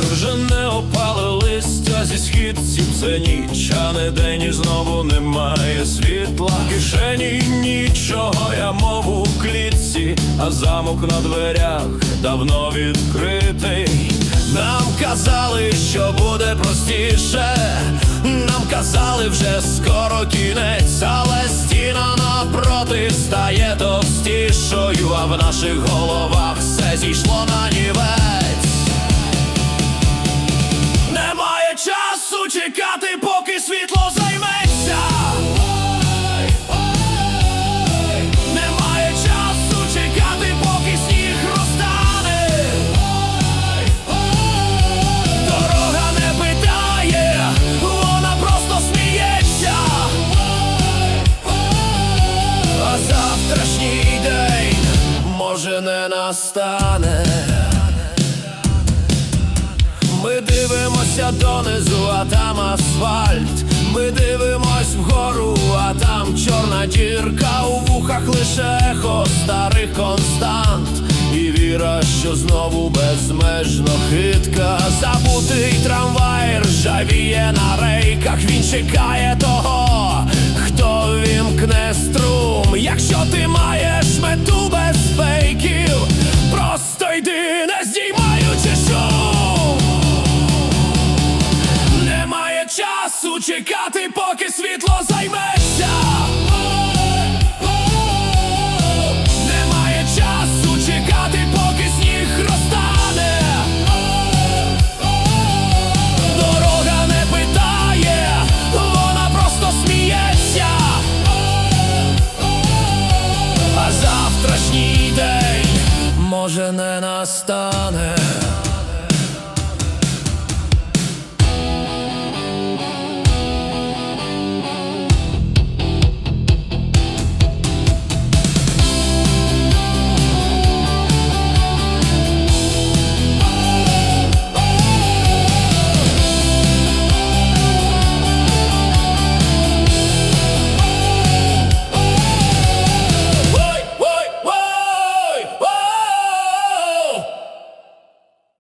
Вже не опали листя зі східців це ніч, а не день і знову немає світла. В кишені нічого, я мов у клітці, а замок на дверях давно відкритий. Нам казали, що буде простіше. Нам казали вже скоро кінець, але стіна напроти стає товстішою, а в наших головах все зійшло на нівець. Може не настане. Ми дивимося донизу, а там асфальт. Ми дивимось вгору, а там чорна дірка у вухах лише ехо старих констант. І віра, що знову безмежно хитка. Забутий трамвай ржавіє на рейках. Він чекає того, хто вімкне струм. Чекати, поки світло займеться. Немає часу чекати, поки сніг розтане. Дорога не питає, вона просто сміється. А завтрашній день може не настане.